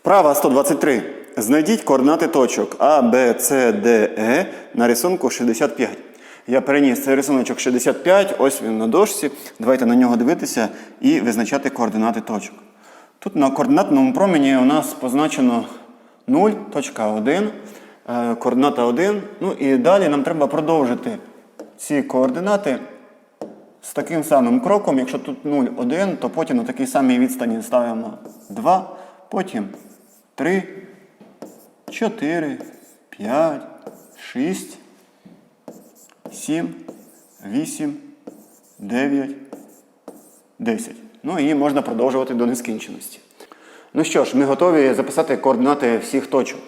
Вправа 123. Знайдіть координати точок А, Б, С, Д, Е на рисунку 65. Я переніс цей рисуночок 65, ось він на дошці. Давайте на нього дивитися і визначати координати точок. Тут на координатному промені у нас позначено 0, точка 1, е, координата 1. Ну і далі нам треба продовжити ці координати з таким самим кроком, якщо тут 0, 1, то потім на такій самій відстані ставимо 2, потім 3, 4, 5, 6, 7, 8, 9, 10. Ну і можна продовжувати до нескінченості. Ну що ж, ми готові записати координати всіх точок.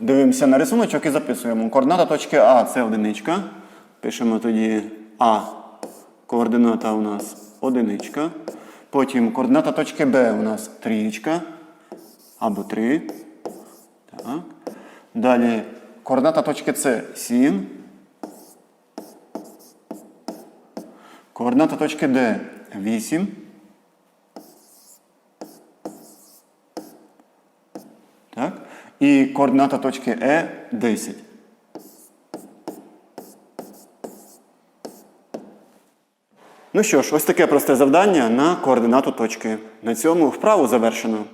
Дивимося на рисуночок і записуємо. Координата точки А це одиничка. Пишемо тоді А. Координата у нас одиничка. Потім координата точки Б у нас трієчка. Або 3. Так. Далі координата точки С 7. Координата точки Д 8. Так? І координата точки Е 10. Ну що ж, ось таке просте завдання на координату точки. На цьому вправу завершено.